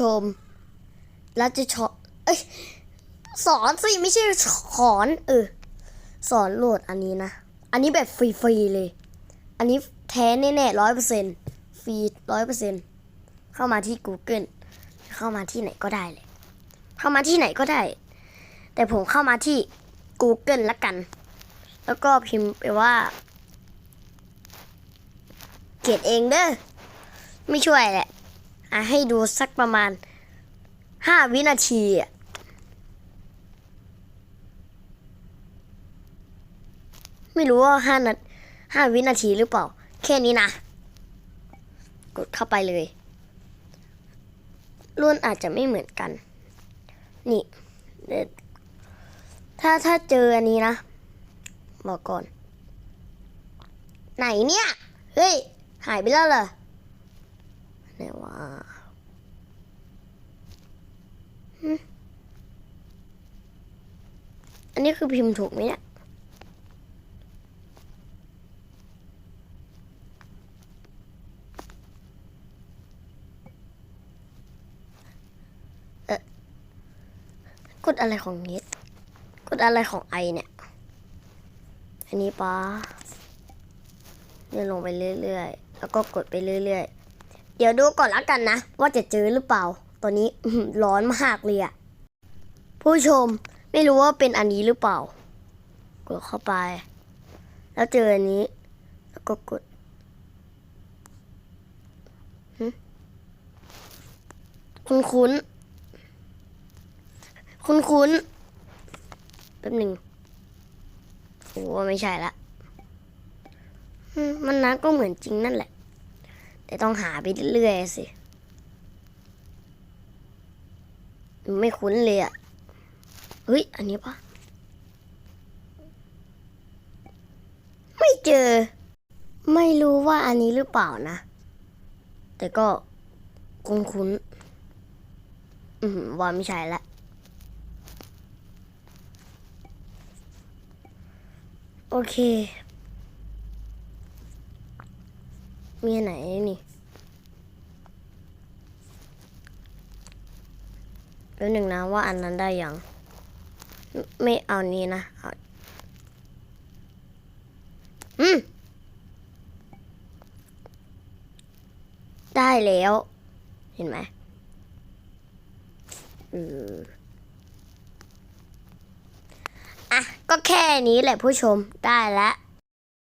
ชม แล้วจะชอเอ้ยสอนสิไม่ใช่สอนเออสอนโหลดอันนี้นะ อันนี้แบบฟรีๆเลย อันนี้แท้แน่ๆร้อยเปอร์เซ็นต์ฟรีร้อยเปอร์เซ็นต์เข้ามาที่ Google เข้ามาที่ไหนก็ได้เลย เข้ามาที่ไหนก็ได้ แต่ผมเข้ามาที่ Google ละกัน แล้วก็พิมพ์ไปว่า เกรดเองเด้อไม่ช่วยแหละ อะให้ดูสักประมาณห้าวินาทีอะไม่รู้ว่าห้านาห้าวินาทีหรือเปล่า แค่นี้นะ กดเข้าไปเลย รุ่นอาจจะไม่เหมือนกัน นี่ ถ้าถ้าเจออันนี้นะ บอกก่อน ไหนเนี่ย เฮ้ย หายไปแล้วเหรอไหนวะหึอั นี้คือพิมพ์ถูกไหมเนี่ยเอะกดอะไรของเน็ตกดอะไรของไอเนี่ย อันนี้ปะเนี่ยลงไปเรื่อยๆ แล้วก็กดไปเรื่อยๆ เดี๋ยวดูก่อนละกันนะ ว่าจะเจอหรือเปล่า ตอนนี้ร้อนมากเลยอะผู้ชม ไม่รู้ว่าเป็นอันนี้หรือเปล่า กดเข้าไป แล้วเจออันนี้ แล้วก็กดคุ้นคุ้น คุ้นคุ้นแป๊บหนึ่งโอ้ไม่ใช่ละ มันนะก็เหมือนจริงนั่นแหละ แต่ต้องหาไปเรื่อยๆสิ ไม่คุ้นเลยอะ เฮ้ย อันนี้ปะไม่เจอ ไม่รู้ว่าอันนี้หรือเปล่านะ แต่ก็คุ้นอืมว่าไม่ใช่ละ โอเค มีไหนนี่แป๊บหนึ่งนะว่าอันนั้นได้ยัง ไม่เอานี้นะเอาอืม ได้แล้ว เห็นไหมอืออะ ก็แค่นี้แหละผู้ชมได้แล้ว